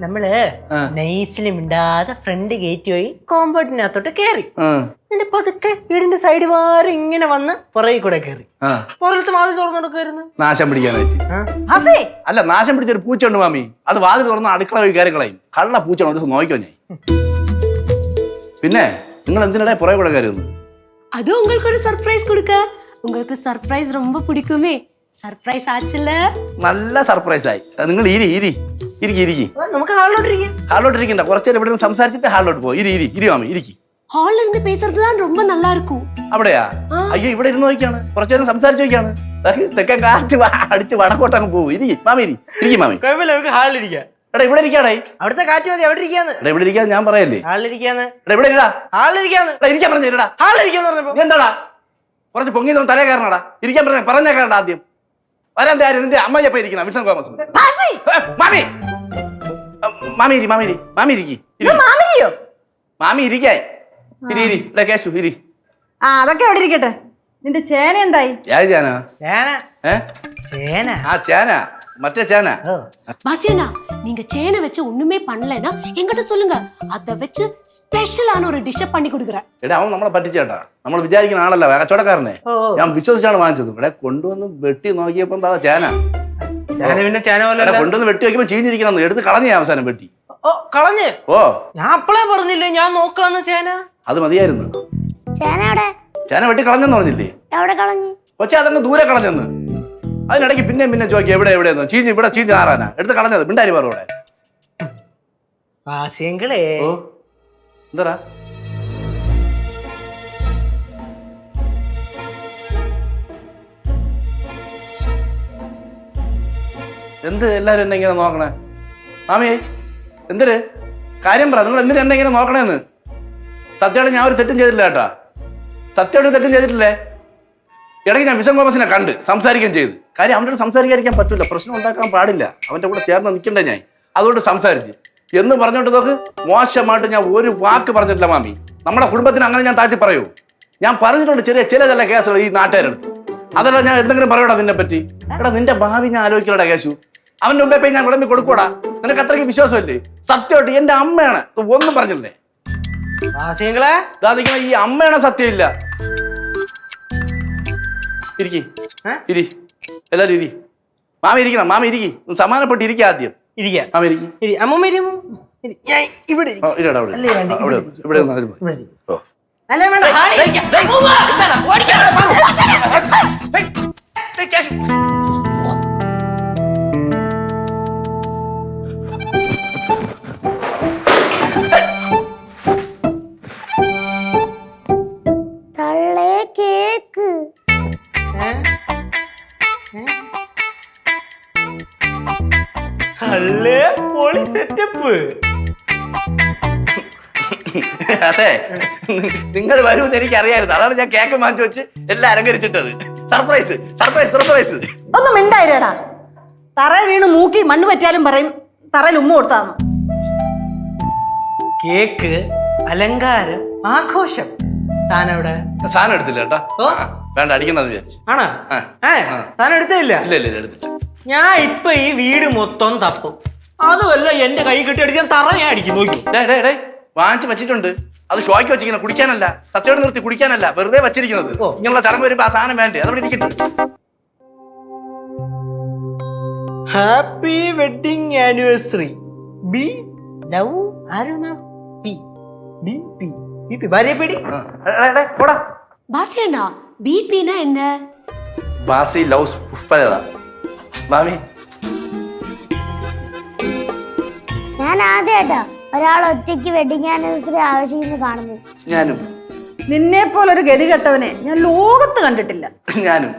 നമ്മള് ആ. നൈസിൽ മിണ്ടാതെ ഫ്രണ്ട് ഗേറ്റ് വഴി കോമ്പൗണ്ടിനകത്തോട്ട് കയറി ആ, എന്നിട്ട് പതുക്കെ വീടിന്റെ സൈഡ് വാരം ഇങ്ങനെ വന്ന് പുറകെ കൂടെ കയറി ആ. പുറലത്ത് വാതിൽ തുറന്നെടുക്കായിരുന്നു നാശം പിടിക്കാനായിട്ട് ഹസേ അല്ല നാശം പിടിച്ചൊരു പൂച്ചയുണ്ട് മാമി അത് വാതിൽ തുറന്ന് അടുക്കള വഴി കയറി കളയും കള്ള പൂച്ച ഒരു ദിവസം നോക്കിക്കോ ഞാൻ പിന്നെ നിങ്ങൾ എന്തിനടെ പുറകെ കൂടെ കയറി വന്നു அது உங்களுக்கு ஒரு சர்ப்ரைஸ் கொடுக்க உங்களுக்கு சர்ப்ரைஸ் ரொம்ப பிடிக்குமே சர்ப்ரைஸ் ஆச்சுல்ல നല്ല സർപ്രൈസ് ആയി നിങ്ങൾ ഇരി ഇരി ഇരിക്കി ഇരിക്കി ആ, നമുക്ക് ഹാളിലോട്ടിരിക്കാം ഹാളിലോട്ട് ഇരിക്കണ്ട കുറച്ചു നേരം ഇവിടെ നിന്ന് സംസാരിച്ചിട്ട് ഹാളിലോട്ട് പോകും ഇരി ഇരി ഇരി മാമി ഇരിക്കി ஹால்ல இருந்து பேசுறது தான் ரொம்ப நல்லா இருக்கும் അവിടെയാ അയ്യോ ഇവിടെ ഇരുന്ന് നോക്കിയാണ് കുറച്ചു നേരം സംസാരിച്ച് നോക്കിയാണ് തെക്കൻ കാറ്റ് വാ- അടിച്ച് വടക്കോട്ട് അങ്ങ് പോകും ഇരി മാമി ഇരി ഇരിക്കി മാമി കുഴപ്പമില്ല നമുക്ക് ഹാളിലിരിക്കാം എടാ ഇവിടെ ഇരിക്കാടേ അവിടുത്തെ കാറ്റ് മതി അവിടെ ഇരിക്കാന്ന് എടാ ഇവിടെ ഇരിക്കാൻ ഞാൻ പറയല്ലേ ഹാളിലിരിക്കാന്ന് എടാ ഇവിടെ ഇരിടാ ഹാളിലിരിക്കാന്ന് എടാ ഇരിക്കാൻ പറഞ്ഞു ഇരടാ ഹാളിലിരിക്കാന്ന് പറഞ്ഞപ്പോ നീ എന്താടാ കുറച്ച് പൊങ്ങി നിന്ന് തലേ കയറണടാ ഇരിക്കാൻ പറഞ്ഞ പറഞ്ഞേക്കണ്ട ആദ്യം വരാൻ ആരും? നിന്റെ അമ്മയപ്പ കോമസ് മാമി തോമസ്. ഭാസി മാമി! മാമിരി മാമിരി മാമിരിക്കി ഇത് മാമിരിയോ മാമി ഇരിക്കായി. ഇരി ഇരി. ഇവിടെ കേശു ഇരി. ആ അതൊക്കെ എവിടെ ഇരിക്കട്ടെ? നിന്റെ ചേന എന്തായി? ഏത് ചേന? ചേന. ഏ? ചേന. ആ ചേന. മറ്റേ ചേന. ബാസിയണ്ണ நீங்க சேனை வச்சு ஒண்ணுமே பண்ணலைன்னா என்கிட்ட சொல்லுங்க அதை வச்சு ஸ்பெஷலான ஒரு டிஷ்ஷை பண்ணி கொடுக்குறேன் എടാ അവൻ നമ്മളെ പറ്റിച്ചേട്ടാ നമ്മൾ വിചാരിക്കുന്ന ആളല്ല കച്ചവടക്കാരനെ ഓ, ഓ. ഞാൻ വിശ്വസിച്ചാണ് വാങ്ങിച്ചത് ഇവിടെ കൊണ്ടുവന്ന് വെട്ടി നോക്കിയപ്പോ എന്താ ചേന ചേന പിന്നെ ചേന പോലെ എടാ കൊണ്ടുവന്ന് വെട്ടി നോക്കിയപ്പോ ചീഞ്ഞിരിക്കണം എടുത്ത് കളഞ്ഞ അവസാനം വെട്ടി ഓ കളഞ്ഞ് ഓ ഞാൻ അപ്പളേ പറഞ്ഞില്ലേ ഞാൻ നോക്കാന്ന് ചേന അത് മതിയായിരുന്നു ചേന എവിടെ ചേന വെട്ടി കളഞ്ഞെന്ന് പറഞ്ഞില്ലേ എവിടെ കളഞ്ഞു പക്ഷെ അതങ്ങ് ദൂരെ കളഞ്ഞെന്ന് അതിനിടയ്ക്ക് പിന്നെ പിന്നെ ചോദിക്കുക എവിടെ എവിടെയെന്ന് ചീഞ്ഞ് ഇവിടെ ചീഞ്ഞ് ആറാനാ. എടുത്ത് കളഞ്ഞത് മിണ്ടാരി പറ ഇവിടെ ഓ എന്താ എന്ത് എല്ലാരും എന്നെ ഇങ്ങനെ നോക്കണേ? മാമിയെ എന്തര്? കാര്യം പറ നിങ്ങൾ എന്തിനാ എന്നെ ഇങ്ങനെ നോക്കണേന്ന്? സത്യയോടെ ഞാൻ ഒരു തെറ്റും ചെയ്തിട്ടില്ല കേട്ടാ. സത്യയോട് തെറ്റും ചെയ്തിട്ടില്ലേ? ഇടയ്ക്ക് ഞാൻ വിശം കോമസിനെ കണ്ട് സംസാരിക്കുകയും ചെയ്തു. കാര്യം അടുത്ത് സംസാരിക്കാതിരിക്കാൻ പറ്റില്ല പ്രശ്നം ഉണ്ടാക്കാൻ പാടില്ല. അവന്റെ കൂടെ ചേർന്ന് നിൽക്കണ്ടേ ഞാൻ? അതുകൊണ്ട് സംസാരിച്ച്. എന്ന് പറഞ്ഞോണ്ട് നോക്ക് മോശമായിട്ട് ഞാൻ ഒരു വാക്ക് പറഞ്ഞിട്ടില്ല മാമി. നമ്മുടെ കുടുംബത്തിന് അങ്ങനെ ഞാൻ താഴ്ത്തി പറയൂ. ഞാൻ പറഞ്ഞിട്ടുണ്ട് ചെറിയ ചില ചില കേസുകൾ ഈ നാട്ടുകാരെടുത്ത് അതല്ല ഞാൻ എന്തെങ്കിലും പറയടാ നിന്നെ പറ്റി? എടാ നിന്റെ ഭാവി ഞാൻ ആലോചിക്കലടാ കേശു. അവന്റെ മുമ്പേ പോയി ഞാൻ വിളമ്പി കൊടുക്കൂടാ? നിനക്ക് അത്രയ്ക്ക് വിശ്വാസമല്ലേ? സത്യമായിട്ട് എന്റെ അമ്മയാണ് ഒന്നും പറഞ്ഞില്ലേ? ഈ അമ്മയാണ് സത്യമില്ല. ഇരിക്കി? ഇരി. എല്ലാരും ഇരി മാമ ഇരിക്കണം മാമ ഇരിക്കി ഒന്ന് സമാനപ്പെട്ട് ഇരിക്കുക ആദ്യം ഇരിക്കാം മാമ ഇരിക്കി അമ്മൂമ്മ. ഞാൻ ഇവിടെ അല്ലേ, വേണ്ട, ഇവിടെ ഇരിക്ക്. അല്ല വേണ്ട തള്ളേ കേക്ക് തള്ളേ പൊളി സെറ്റപ്പ് അതെ നിങ്ങൾ വരുമെന്ന് എനിക്ക് അറിയായിരുന്നു അതാണ് ഞാൻ കേക്ക് മാറ്റി വെച്ച് എല്ലാം അലങ്കരിച്ചിട്ടത്. സർപ്രൈസ് സർപ്രൈസ് സർപ്രൈസ് ഒന്നും മിണ്ടായിരടാ. തറ വീണ് മൂക്കി മണ്ണ് പറ്റിയാലും പറയും തറയിൽ ഉമ്മ കൊടുത്താന്ന്. കേക്ക് അലങ്കാരം ആഘോഷം. സാധനം എവിടെ? സാധനം എടുത്തില്ല കേട്ടോ. വേണ്ട അടിക്കണ്ടെന്ന് വിചാരിച്ചു. ആണോ. സാധനം എടുത്തില്ല ഇല്ല ഇല്ല ഇല്ല എടുത്തില്ല. ഞാൻ ഇപ്പൊ ഈ വീട് മൊത്തം തപ്പും. അതുമല്ല എന്റെ കൈ കെട്ടിയടിച്ച് ഞാൻ തറ ഞാൻ അടിക്കും. നോക്കി. വാങ്ങിച്ചു വെച്ചിട്ടുണ്ട്. അത് ഷോയ്ക്ക് വെച്ചിരിക്കുന്നത് കുടിക്കാനല്ല. തത്തയോട് നിർത്തി കുടിക്കാനല്ല. വെറുതെ വെച്ചിരിക്കുന്നത്. ഇങ്ങനെയുള്ള ചടങ്ങ് വരുമ്പോ ആ സാധനം വേണ്ടേ? അതവിടെ ഇരിക്കട്ടെ. Happy wedding anniversary B love Aruna P B P B P ഭാര്യ പിടി? ബാസിയണ്ട ബി പിന്നാ എന്നെ? ബാസി ലവ് പുഷ്പലത. മാമി. ഞാൻ ആദ്യമായിട്ടാ ഒരാൾ ഒറ്റയ്ക്ക് വെഡിങ് ആനിവേഴ്സറി ആവശ്യിക്കുന്നു കാണുന്നു ഞാനും. നിന്നെ പോലൊരു ഗതി കെട്ടവനെ ഞാൻ ലോകത്ത് കണ്ടിട്ടില്ല. ഞാനും.